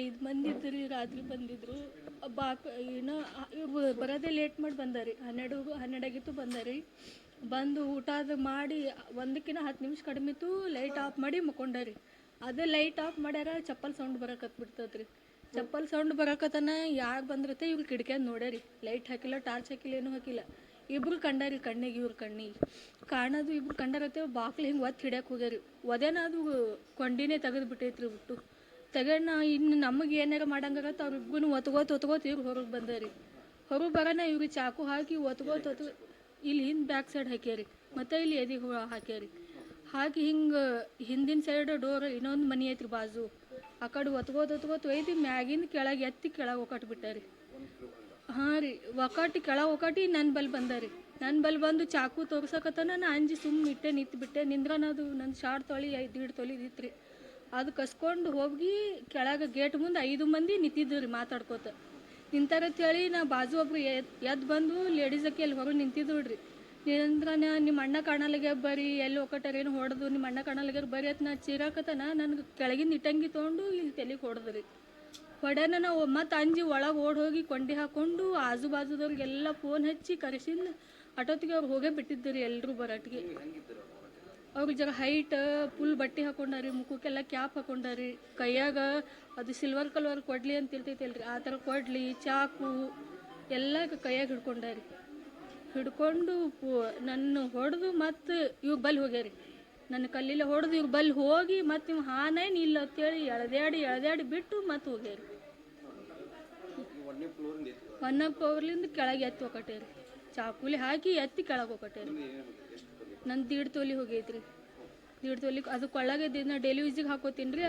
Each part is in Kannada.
ಐದು ಮಂದಿ ಇದ್ರಿ ರಾತ್ರಿ ಬಂದಿದ್ರು. ಬಾಕ್ ಏನೋ ಬರೋದೇ ಲೇಟ್ ಮಾಡಿ ಬಂದಾರಿ. ಹನ್ನೆರಡು ಹನ್ನೆರಡಾಗಿತ್ತು ಬಂದಾರಿ. ಬಂದು ಊಟ ಅದು ಮಾಡಿ ಒಂದಕ್ಕಿನ ಹತ್ತು ನಿಮಿಷ ಕಡಿಮೆ ಇತ್ತು ಲೈಟ್ ಆಫ್ ಮಾಡಿ ಮಕ್ಕೊಂಡಾರಿ. ಅದೇ ಲೈಟ್ ಆಫ್ ಮಾಡ್ಯಾರ, ಚಪ್ಪಲ್ ಸೌಂಡ್ ಬರಕತ್ಬಿಡ್ತದ್ರಿ ಚಪ್ಪಲ್ ಸೌಂಡ್ ಬರಕತನ ಯಾರು ಬಂದಿರುತ್ತೆ ಇವ್ರು ಕಿಡಿಕ್ಯಾಗ ನೋಡ್ಯಾರಿ. ಲೈಟ್ ಹಾಕಿಲ್ಲ ಟಾರ್ಚ್ ಹಾಕಿಲ್ಲ, ಏನೂ ಹಾಕಿಲ್ಲ. ಇಬ್ರು ಕಂಡಾರಿ ಕಣ್ಣಿಗೆ, ಇವ್ರ ಕಣ್ಣಿಗೆ. ಕಾಣೋದು ಇಬ್ರು ಕಂಡಾರತ್ತೆ, ಬಾಕ್ಲು ಹಿಂಗೆ ಒತ್ತು ಹಿಡ್ಯಾಕೆ ಹೋಗ್ಯಾರಿ. ಒದೇನ ಅದು ಕೊಂಡಿನೇ ತೆಗೆದು ಬಿಟ್ಟೈತ್ರಿ ಬಿಟ್ಟು. ತೆಗಣ್ಣ, ಇನ್ನು ನಮಗೆ ಏನಾರ ಮಾಡಂಗಾಗತ್ತೆ ಅವ್ರಿಗೂ ಒತ್ಕೋತ ಒತ್ಕೋತ ಇವ್ರು ಹೊರಗೆ ಬಂದಾರಿ. ಹೊರಗೆ ಬರೋಣ ಇವ್ರಿಗೆ ಚಾಕು ಹಾಕಿ ಒತ್ಕೋತ ಒತ್ ಇಲ್ಲಿ ಹಿಂದೆ ಬ್ಯಾಕ್ ಸೈಡ್ ಹಾಕ್ಯಾರಿ, ಮತ್ತು ಇಲ್ಲಿ ಎದಿಗೆ ಹಾಕ್ಯಾರಿ. ಹಾಕಿ ಹಿಂಗೆ ಹಿಂದಿನ ಸೈಡ್ ಡೋರ್ ಇನ್ನೊಂದು ಮನೆ ಐತ್ರಿ ಬಾಜು. ಆ ಕಡೆ ಒತ್ಕೋತ ಒತ್ಕೋತ ಒಯ್ದು ಮ್ಯಾಗಿಂದ ಕೆಳಗೆ ಎತ್ತಿ ಕೆಳಗೆ ಒಕ್ಕಟ್ಟು ಬಿಟ್ಟಾರಿ. ಹಾಂ ರೀ ಒಕ್ಕಟ್ಟು ಕೆಳಗೆ ಒಕಟಿ ನನ್ನ ಬಲ್ ಬಂದಾರಿ. ನನ್ನ ಬಲ್ ಬಂದು ಚಾಕು ತೋರ್ಸಕತ್ತನ ನಾ ಅಂಜಿ ಸುಮ್ಮನೆ ಇಟ್ಟೆ ನಿಂತು ಬಿಟ್ಟೆ, ನಿಂದ್ರನದು ನನ್ನ ಶಾರ್ಟ್ ತೊಳಿ, ಐದು ದೀಡ್ ತೊಲಿದಿತ್ತು ರೀ ಅದು ಕಸ್ಕೊಂಡು ಹೋಗಿ ಕೆಳಗೆ ಗೇಟ್ ಮುಂದೆ ಐದು ಮಂದಿ ನಿಂತಿದ್ರು ರೀ ಮಾತಾಡ್ಕೋತ. ನಿಂತಾರತ್ತೇಳಿ ನಾ ಬಾಜು ಒಬ್ರು ಎದ್ದು ಬಂದು ಲೇಡೀಸ್ ಅಕ್ಕಿ ಅಲ್ಲಿ ಹೊರಗೆ ನಿಂತಿದ್ದು ರೀ. ನಾ ನಿಮ್ಮ ಅಣ್ಣ ಕಾಣಲಿಗೆ ಬರ್ರಿ ಎಲ್ಲಿ ಒಕ್ಕಟ್ಟಾರೇನು ಹೊಡೆದು ನಿಮ್ಮ ಅಣ್ಣ ಕಾಣಲಿಗೆ ಬರ್ರಿ ಅಂತ ನಾ ಚೀರಾಕತನ ನನಗೆ ಕೆಳಗಿನ ಇಟ್ಟಂಗಿ ತೊಗೊಂಡು ಇಲ್ಲಿ ತಲೆಗೆ ಹೊಡೆದ್ರಿ ಹೊಡೆನ ನಾವು ಮತ್ತೆ ಅಂಜಿ ಒಳಗೆ ಓಡ್ ಹೋಗಿ ಕೊಂಡಿ ಹಾಕೊಂಡು ಆಜು ಬಾಜುದವ್ರಿಗೆಲ್ಲ ಫೋನ್ ಹಚ್ಚಿ ಕರೆಸಿಂದ ಅಟೋತಿಗೆ ಅವ್ರು ಹೋಗೇ ಬಿಟ್ಟಿದ್ದರು ಎಲ್ಲರೂ ಬರಾಟಿಗೆ. ಅವ್ರಿಗೆ ಜರ ಹೈಟ್ ಫುಲ್ ಬಟ್ಟೆ ಹಾಕೊಂಡಾರಿ, ಮುಖಕ್ಕೆಲ್ಲ ಕ್ಯಾಪ್ ಹಾಕೊಂಡಾರಿ, ಕೈಯಾಗ ಅದು ಸಿಲ್ವರ್ ಕಲರ್ ಕೊಡ್ಲಿ ಅಂತ ಇರ್ತೈತಲ್ರಿ, ಆ ಥರ ಕೊಡ್ಲಿ, ಚಾಕು ಎಲ್ಲ ಕೈಯಾಗ ಹಿಡ್ಕೊಂಡಾರಿ. ಹಿಡ್ಕೊಂಡು ನನ್ನ ಹೊಡೆದು ಮತ್ತು ಇವ್ರು ಬಲ್ಲಿ ಹೋಗ್ಯಾರಿ. ನನ್ನ ಕಲ್ಲಿಲ್ಲ ಹೊಡೆದು ಇವ್ರು ಬಲ್ಲಿ ಹೋಗಿ ಮತ್ತು ಇವ್ ಹಾನೇನು ಇಲ್ಲ ಅಂತೇಳಿ ಎಳ್ದ್ಯಾಡಿ ಎಳ್ದ್ಯಾಡಿ ಬಿಟ್ಟು ಮತ್ತೆ ಹೋಗ್ಯಾರಿ. ಒನ್ನ ಪವರ್ಲಿಂದ ಕೆಳಗೆ ಎತ್ತಿ ಹೋಗಟ್ಟೇರಿ ಚಾಕುಲಿ ಹಾಕಿ ಎತ್ತಿ ಕೆಳಗೆ ಹೋಗಟ್ಟೇರಿ ನನ್ನ ದೀಡ್ ತೋಲಿ ಹೋಗೈತ್ರಿ. ದೀಡ್ ತೋಲಿ ಅದು ಕೊಳ್ಳಾಗೆ ದಿನ ಡೈಲಿ ಯೂಸಿಗೆ ಹಾಕೋತೀನಿ ರೀ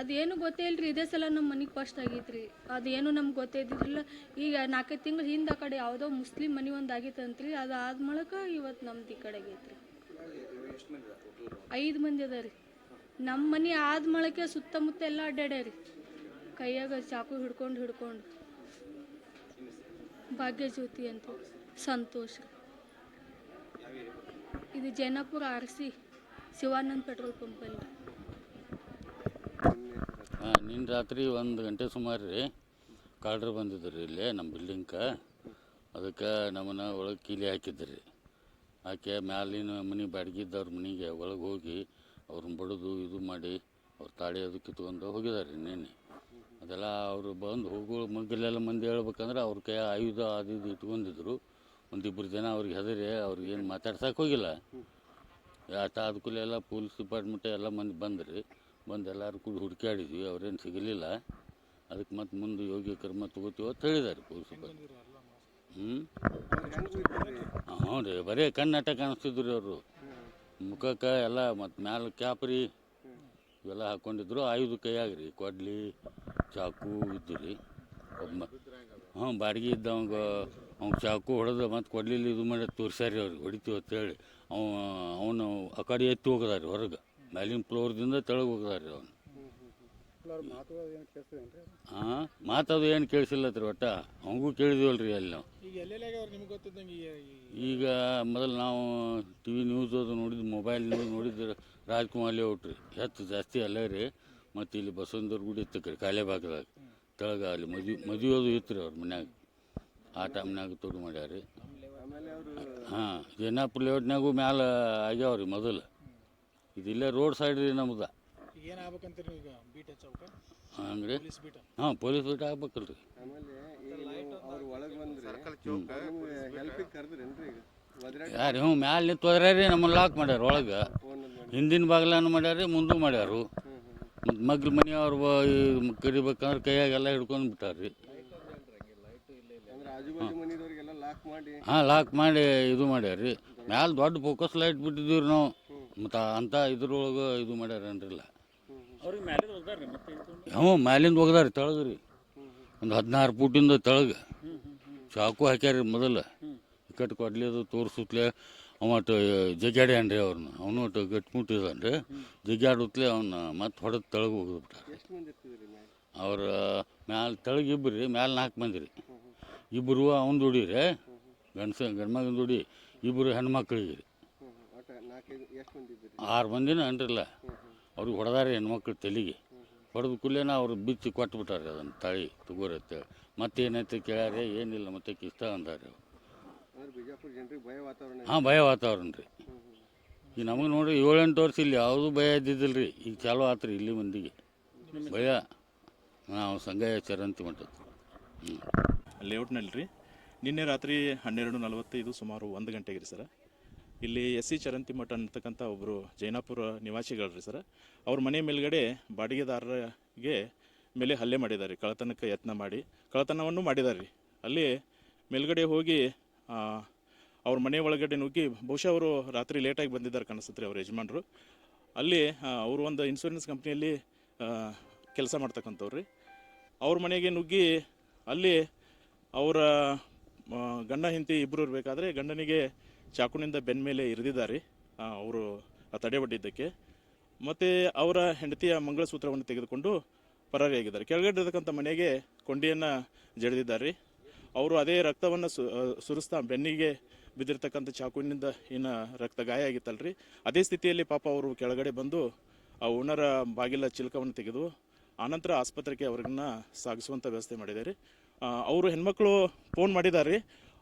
ಅದೇನು ಗೊತ್ತೇ ಇಲ್ರಿ, ಇದೇ ಸಲ ನಮ್ಮ ಮನೆಗೆ ಫಸ್ಟ್ ಆಗೈತ್ರಿ. ಅದೇನು ನಮ್ಗೆ ಗೊತ್ತೇ ಇದ್ದಿದ್ರಲ್ಲ ಈಗ ನಾಲ್ಕೈದು ತಿಂಗಳು ಹಿಂದೆ ಆ ಕಡೆ ಯಾವುದೋ ಮುಸ್ಲಿಂ ಮನೆ ಒಂದು ಆಗೈತಂತ್ರಿ ಅದು ಆದ ಮೂಲಕ ಇವತ್ತು ನಮ್ದು ಈ ಕಡೆ ಆಗೈತ್ರಿ. ಐದು ಮಂದಿ ಅದ ರೀ. ನಮ್ಮ ಮನೆ ಆದ ಮೊಳಕೆ ಸುತ್ತಮುತ್ತ ಎಲ್ಲ ಅಡ್ಡಾಡ್ಯಾರಿ ಕೈಯಾಗ ಚಾಕು ಹಿಡ್ಕೊಂಡು ಹಿಡ್ಕೊಂಡು. ಭಾಗ್ಯಜ್ಯೋತಿ ಅಂತ. ಸಂತೋಷ್ ಇದು Jainapura R C Shivanand petrol ಪಂಪಲ್ಲಿ ಹಾಂ ನಿನ್ನ ರಾತ್ರಿ ಒಂದು ಗಂಟೆ ಸುಮಾರು ರೀ. ಕಾರ್ಡ್ರ್ ಬಂದಿದ್ರು ರೀ ಇಲ್ಲೇ ನಮ್ಮ ಬಿಲ್ಡಿಂಗ್ಗೆ ಅದಕ್ಕೆ ನಮ್ಮನ್ನ ಒಳಗೆ ಕೀಲಿ ರೀ ಹಾಕಿ ಮ್ಯಾಲಿನ ಮನೆ ಬಾಡಿಗೆ ಇದ್ದವ್ರ ಮನೆಗೆ ಒಳಗೆ ಹೋಗಿ ಅವ್ರನ್ನ ಬಡಿದು ಇದು ಮಾಡಿ ಅವ್ರು ತಾಳಿ ಅದು ಕಿತ್ಕೊಂಡು ಹೋಗಿದ್ದಾರೆ ರೀ ನಿನ್ನೆ. ಅದೆಲ್ಲ ಅವರು ಬಂದು ಹೋಗೋ ಮಗ್ಗಲೆಲ್ಲ ಮಂದಿ ಹೇಳ್ಬೇಕಂದ್ರೆ ಅವ್ರ ಕೈ ಆಯುಧ ಅದು ಇದು ಇಟ್ಕೊಂಡಿದ್ರು. ಒಂದಿಬ್ಬರು ಜನ ಅವ್ರಿಗೆ ಹೆದರಿ ಅವ್ರಿಗೆ ಏನು ಮಾತಾಡ್ಸಕ್ಕೆ ಹೋಗಿಲ್ಲ. ಆಟ ಆದ ಎಲ್ಲ ಪೊಲೀಸ್ ಡಿಪಾರ್ಟ್ಮೆಂಟ್ ಎಲ್ಲ ಮಂದಿ ಬಂದ್ರಿ. ಬಂದು ಎಲ್ಲರೂ ಕೂಡ ಹುಡುಕಾಡಿದ್ವಿ ಅವ್ರೇನು ಸಿಗಲಿಲ್ಲ. ಅದಕ್ಕೆ ಮತ್ತೆ ಮುಂದೆ ಯೋಗ್ಯ ಕ್ರಮ ತಗೋತೀವಿ ಅಂತ ಹೇಳಿದ್ದಾರೆ ಪೊಲೀಸ್ ಹ್ಞೂ ಹ್ಞೂ ರೀ ಬರೀ ಕಣ್ಣಾಟ ಕಾಣಿಸ್ತಿದ್ರು ಅವರು. ಮುಖಕ್ಕೆ ಎಲ್ಲ ಮತ್ತು ಮ್ಯಾಲ ಕ್ಯಾಪ್ ರೀ ಇವೆಲ್ಲ ಹಾಕ್ಕೊಂಡಿದ್ರು ಆಯುಧ ಕೈಯಾಗ ರೀ ಕೊಡ್ಲಿ, ಚಾಕು ಇದ್ದು ರೀ ಒಬ್ಬ ಹ್ಞೂ ಬಾಡಿಗೆ ಇದ್ದವಂಗ ಅವ್ನು ಚಾಕು ಹೊಡೆದು ಮತ್ತು ಕೊಡ್ಲಿಲ್ಲ ಇದು ಮಾಡಿ ತೋರಿಸ್ಯಾರಿ ಅವ್ರಿಗೆ ಹೊಡಿತೀವಿ ಅಂತೇಳಿ ಅವ ಅವನು ಆ ಕಡೆ ಎತ್ತಿ ಹೋಗದಾರಿ ಹೊರಗೆ. ಮ್ಯಾಲಿನ ಫ್ಲೋರ್ದಿಂದ ತೆಳಗೆ ಹೋಗದಾರಿ ಅವನು. ಹಾಂ ಮಾತದು ಏನು ಕೇಳಿಸಿಲ್ಲತ್ರಿ ಒಟ್ಟ. ಅವಂಗೂ ರೀ ಅಲ್ಲಿ ನಾವು. ಈಗ ಮೊದಲು ನಾವು ಟಿ ವಿ ನ್ಯೂಸ್ ಅದು ನೋಡಿದ್ದು ಮೊಬೈಲ್ ನ್ಯೂಸ್ ನೋಡಿದ್ರೆ ರಾಜ್ಕುಮಾರ್ ಹೊಟ್ರಿ. ಹೆಚ್ಚು ಜಾಸ್ತಿ ಅಲ್ಲ ರೀ. ಮತ್ತು ಇಲ್ಲಿ ಬಸವಂತವ್ರ ಗುಡಿ ಇತ್ತು ಕಡೆ ಕಾಲೇಬಾಗದಾಗ ತೆಳಗ ಅಲ್ಲಿ ಮದುವೆ ಮದುವೆ ಅದು ಇತ್ತು ರೀ ಅವ್ರ ಮನ್ಯಾಗ. ಆ ಟೈಮ್ನಾಗ ತೊಡು ಮಾಡ್ಯಾರಿ ಹಾಂ ಜೈನಾಪುರ ಲೇಔಟ್ನಾಗೂ ಮ್ಯಾಲೆ ಆಗ್ಯಾವ ರೀ ಮೊದಲು ಇದಿಲ್ಲ ರೋಡ್ ಸೈಡ್ ರೀ ನಮ್ದು. ಅಂದ್ರೆ ಹಾಂ ಪೊಲೀಸ್ ಬೀಟ್ ಹಾಂ ಪೊಲೀಸ್ ಬಿಟ್ಟು ಆಗ್ಬೇಕಲ್ರಿ. ಯಾರು ಹ್ಞೂ ಮ್ಯಾಲೆ ನಿಂತು ಹೋದ್ರೆ ರೀ ನಮ್ಮನ್ನು ಲಾಕ್ ಮಾಡ್ಯಾರ ಒಳಗೆ. ಹಿಂದಿನ ಬಾಗಿಲನ್ನು ಮಾಡ್ಯಾರ ಮುಂದೂ ಮಾಡ್ಯಾರು. ಮತ್ತು ಮಗ್ಲ ಮನೆಯವ್ರು ಕರಿಬೇಕಂದ್ರೆ ಕೈಯಾಗೆಲ್ಲ ಹಿಡ್ಕೊಂಡು ಬಿಟ್ಟಾರ್ರಿ ಅಂದ್ರೆ ಆಜು ಬಾಜು ಮನಿದವ್ರಿಗೆಲ್ಲ ಲಾಕ್ ಮಾಡಿ ಹಾಂ ಲಾಕ್ ಮಾಡಿ ಇದು ಮಾಡ್ಯಾರಿ ಮ್ಯಾಲೆ ದೊಡ್ಡ ಫೋಕಸ್ ಲೈಟ್ ಬಿಟ್ಟಿದ್ದೀವಿ ರೀ ನಾವು. ಮತ್ತು ಅಂಥ ಇದ್ರೊಳಗೆ ಇದು ಮಾಡ್ಯಾರನ್ರಿಲ್ಲ. ಹ್ಞೂ ಮ್ಯಾಲಿಂದ ಹೋಗದಾರಿ ತೆಳಗೆ ರೀ ಒಂದು ಹದಿನಾರು ಫೂಟಿಂದ ತೆಳಗೆ. ಚಾಕು ಹಾಕ್ಯಾರಿ ಮೊದಲು. ಇಕ್ಕಟ್ಟು ಕೊಡ್ಲಿ ಅದು ತೋರಿಸುತ್ತಲೇ ಅವಟ್ಟು ಅನ್ರಿ ಅವ್ರನ್ನ ಅವನು ಒಟ್ಟು ಗಟ್ಟಿಮುಟ್ಟಿದಾನ್ರಿ ಜಗ್ಗಾಡುತ್ತಲೇ ಅವನ್ನ ಮತ್ತೆ ಹೊಡೆದು ತೆಳಗೆ ಹೋಗ್ಬಿಟ್ಟ. ಎಷ್ಟು ಮಂದಿ ಇರ್ತಿದ್ರಿ ಮ್ಯಾಗ ಅವ್ರ ಮ್ಯಾಲೆ ತೆಳಗಿಬ್ರಿ ಮ್ಯಾಲೆ ನಾಲ್ಕು ಮಂದಿ ರೀ. ಇಬ್ಬರು ಅವ್ನು ದುಡಿ ರೀ ಗಂಡಸ ಗಂಡ್ಮಗನ ದುಡಿ ಇಬ್ಬರು ಹೆಣ್ಮಕ್ಳಿಗೆ. ಆರು ಮಂದಿನ ಅನ್ರಿಲ್ಲ ಅವ್ರಿಗೆ ಹೊಡೆದಾರೆ ಹೆಣ್ಮಕ್ಳು ತಲೆಗೆ. ಹೊಡೆದ ಕೂಲೇನ ಅವ್ರು ಬಿಚ್ಚಿ ಕೊಟ್ಬಿಟ್ಟಾರೆ ಅದನ್ನು ತಳಿ ತಗೋರಿ ಮತ್ತೆ ಮತ್ತೇನೈತೆ ಕೇಳ್ಯಾರೆ, ಏನಿಲ್ಲ, ಮತ್ತೆ ಕಿಸ್ತ ಅಂದಾರೆ ಹಾಂ, ಭಯ ವಾತಾವರಣ ರೀ. ಈಗ ನಮಗೆ ನೋಡ್ರಿ ಏಳೆಂಟು ವರ್ಷ ಇಲ್ಲಿ ಯಾವುದೂ ಭಯ ಇದ್ದಿದ್ದಿಲ್ಲ ರೀ ಈಗ ಚಾಲೂ ರೀ ಇಲ್ಲಿ ಮಂದಿಗೆ. ಭಯ. ನಾವು ಸಂಘ ಚರಂತಿ ಮಟ್ಟದ್ದು ಹ್ಞೂ ಲೇಔಟ್ನಲ್ಲಿ ರೀ ನಿನ್ನೆ ರಾತ್ರಿ ಹನ್ನೆರಡು ನಲವತ್ತೈದು ಸುಮಾರು ಒಂದು ಗಂಟೆಗೆ ರೀ ಸರ. ಇಲ್ಲಿ ಎಸ್ ಸಿ ಚರಂತಿ ಮಠ ಅಂತಕ್ಕಂಥ ಒಬ್ಬರು ಜೈನಾಪುರ ನಿವಾಸಿಗಳು ರೀ ಸರ. ಅವ್ರ ಮನೆ ಮೇಲ್ಗಡೆ ಬಾಡಿಗೆದಾರರಿಗೆ ಮೇಲೆ ಹಲ್ಲೆ ಮಾಡಿದ್ದಾರೆ ಕಳತನಕ್ಕೆ ಯತ್ನ ಮಾಡಿ ಕಳತನವನ್ನು ಮಾಡಿದ್ದಾರೆ ಅಲ್ಲಿ ಮೇಲ್ಗಡೆ ಹೋಗಿ ಅವ್ರ ಮನೆ ಒಳಗಡೆ ನುಗ್ಗಿ, ಬಹುಶಃ ಅವರು ರಾತ್ರಿ ಲೇಟಾಗಿ ಬಂದಿದ್ದಾರೆ ಕಾಣಿಸುತ್ತೆ ಅವ್ರ ಯಜಮಾನರು. ಅಲ್ಲಿ ಅವರು ಒಂದು ಇನ್ಶೂರೆನ್ಸ್ ಕಂಪ್ನಿಯಲ್ಲಿ ಕೆಲಸ ಮಾಡ್ತಕ್ಕಂಥವ್ರು ರೀ. ಅವ್ರ ಮನೆಗೆ ನುಗ್ಗಿ, ಅಲ್ಲಿ ಅವರ ಗಂಡ ಹೆಂಡತಿ ಇಬ್ಬರು ಇರಬೇಕಾದ್ರೆ ಗಂಡನಿಗೆ ಚಾಕುನಿಂದ ಬೆನ್ನ ಮೇಲೆ ಇರಿದಿದ್ದಾರೆ. ಅವರು ತಡೆಬಡ್ಡಿದ್ದಕ್ಕೆ ಮತ್ತು ಅವರ ಹೆಂಡತಿಯ ಮಂಗಳಸೂತ್ರವನ್ನು ತೆಗೆದುಕೊಂಡು ಪರಾರಿಯಾಗಿದ್ದಾರೆ. ಕೆಳಗಡೆ ಇರತಕ್ಕಂಥ ಮನೆಗೆ ಕೊಂಡಿಯನ್ನು ಜಡಿದಿದ್ದಾರೆ. ಅವರು ಅದೇ ರಕ್ತವನ್ನು ಸುರಿಸ್ತಾ ಬೆನ್ನಿಗೆ ಬಿದ್ದಿರ್ತಕ್ಕಂಥ ಚಾಕುವಿನಿಂದ ಇನ್ನು ರಕ್ತ ಗಾಯ ಆಗಿತ್ತಲ್ರಿ. ಅದೇ ಸ್ಥಿತಿಯಲ್ಲಿ ಪಾಪ ಅವರು ಕೆಳಗಡೆ ಬಂದು ಆ ಓನರ ಬಾಗಿಲ ಚಿಲಕವನ್ನು ತೆಗೆದು ಆನಂತರ ಆಸ್ಪತ್ರೆಗೆ ಅವ್ರನ್ನ ಸಾಗಿಸುವಂಥ ವ್ಯವಸ್ಥೆ ಮಾಡಿದ್ದಾರೆ. ಅವರು ಹೆಣ್ಮಕ್ಳು ಫೋನ್ ಮಾಡಿದ್ದಾರೆ.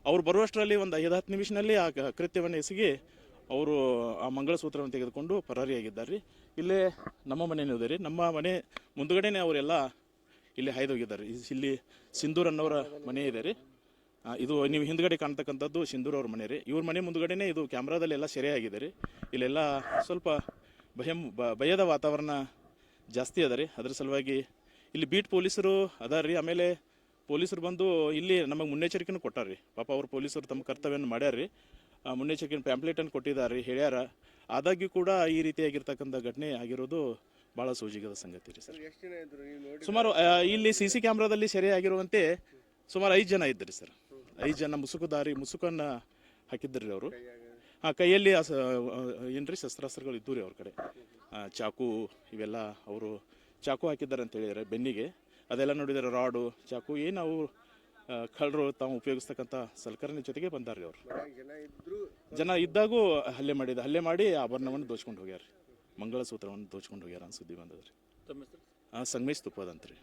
ಅವ್ರು ಬರುವಷ್ಟರಲ್ಲಿ ಒಂದು ಐದು, ಹತ್ತು ನಿಮಿಷದಲ್ಲಿ ಆ ಕೃತ್ಯವನ್ನು ಎಸಗಿ ಅವರು ಆ ಮಂಗಳಸೂತ್ರವನ್ನು ತೆಗೆದುಕೊಂಡು ಪರಾರಿಯಾಗಿದ್ದಾರೆ. ಇಲ್ಲೇ ನಮ್ಮ ಮನೆಯೂ ಇದೆ ರೀ ನಮ್ಮ ಮನೆ ಮುಂದುಗಡೆನೇ ಅವರೆಲ್ಲ ಇಲ್ಲಿ ಹಾಯ್ದೋಗಿದ್ದಾರೆ. ಹೋಗಿದ್ದಾರೆ ಇಲ್ಲಿ ಸಿಂಧೂರ್ ಅನ್ನೋರ ಮನೆ ಇದೆ ರೀ. ಇದು ನೀವು ಹಿಂದ್ಗಡೆ ಕಾಣ್ತಕ್ಕಂಥದ್ದು ಸಿಂಧೂರ್ ಅವ್ರ ಮನೆ ರೀ. ಇವ್ರ ಮನೆ ಮುಂದುಗಡೆನೇ ಇದು ಕ್ಯಾಮ್ರಾದಲ್ಲಿ ಎಲ್ಲ ಸೆರೆ ಆಗಿದೆ ರೀ. ಇಲ್ಲೆಲ್ಲ ಸ್ವಲ್ಪ ಭಯಂ ಭಯದ ವಾತಾವರಣ ಜಾಸ್ತಿ ಅದ ರೀ. ಅದ್ರ ಸಲುವಾಗಿ ಇಲ್ಲಿ ಬೀಟ್ ಪೊಲೀಸರು ಅದಾರ ರೀ. ಆಮೇಲೆ ಪೊಲೀಸರು ಬಂದು ಇಲ್ಲಿ ನಮಗೆ ಮುನ್ನೆಚ್ಚರಿಕೆನೂ ಕೊಟ್ಟಾರ್ರಿ. ಪಾಪ ಅವ್ರ ಪೊಲೀಸರು ತಮ್ಮ ಕರ್ತವ್ಯವನ್ನು ಮಾಡ್ಯಾರ್ರಿ. ಮುನ್ನೆಚ್ಚರಿಕೆ ಪ್ಯಾಂಪ್ಲೆಟನ್ನು ಕೊಟ್ಟಿದ್ದಾರೆ ರೀ ಹೇಳ್ಯಾರ. ಆದಾಗ್ಯೂ ಕೂಡ ಈ ರೀತಿಯಾಗಿರ್ತಕ್ಕಂಥ ಘಟನೆ ಆಗಿರೋದು ಭಾಳ ಸೂಜಿಗದ ಸಂಗತಿ ರೀ ಸರ್. ಸುಮಾರು ಆ, ಇಲ್ಲಿ ಸಿ ಸಿ ಕ್ಯಾಮ್ರಾದಲ್ಲಿ ಸೆರೆ ಆಗಿರುವಂತೆ ಸುಮಾರು ಐದು ಜನ ಇದ್ದರು ಸರ್. ಐದು ಜನ ಮುಸುಕುದಾರಿ ಮುಸುಕನ್ನು ಹಾಕಿದ್ದರು ರೀ ಅವರು. ಹಾಂ ಕೈಯಲ್ಲಿ ಏನು ರೀ ಶಸ್ತ್ರಾಸ್ತ್ರಗಳು ಇದ್ದು ರೀ ಅವ್ರ ಕಡೆ. ಆ, ಚಾಕು ಇವೆಲ್ಲ ಅವರು ಚಾಕು ಹಾಕಿದ್ದಾರೆ ಅಂತ ಹೇಳಿದ್ದಾರೆ ಬೆನ್ನಿಗೆ. ಅದೆಲ್ಲ ನೋಡಿದರೆ ರಾಡು ಚಾಕು ಏನು ಅವು ಕಳ್ಳರು ತಾವು ಉಪಯೋಗಿಸ್ತಕ್ಕಂಥ ಸಲಕರಣೆ ಜೊತೆಗೆ ಬಂದಾರ್ರಿ ಅವರು. ಜನ ಇದ್ದಾಗೂ ಹಲ್ಲೆ ಮಾಡಿದ ಹಲ್ಲೆ ಮಾಡಿ ಆಭರಣವನ್ನು ದೋಚ್ಕೊಂಡು ಹೋಗ್ಯಾರ ಮಂಗಳಸೂತ್ರವನ್ನು ದೋಚ್ಕೊಂಡು ಹೋಗ್ಯಾರ ಅನ್ನ ಸುದ್ದಿ ಬಂದದ್ರಿ ಆ, ಸಂಗಮೇಶ್ ತುಪ್ಪದಂತ್ರಿ.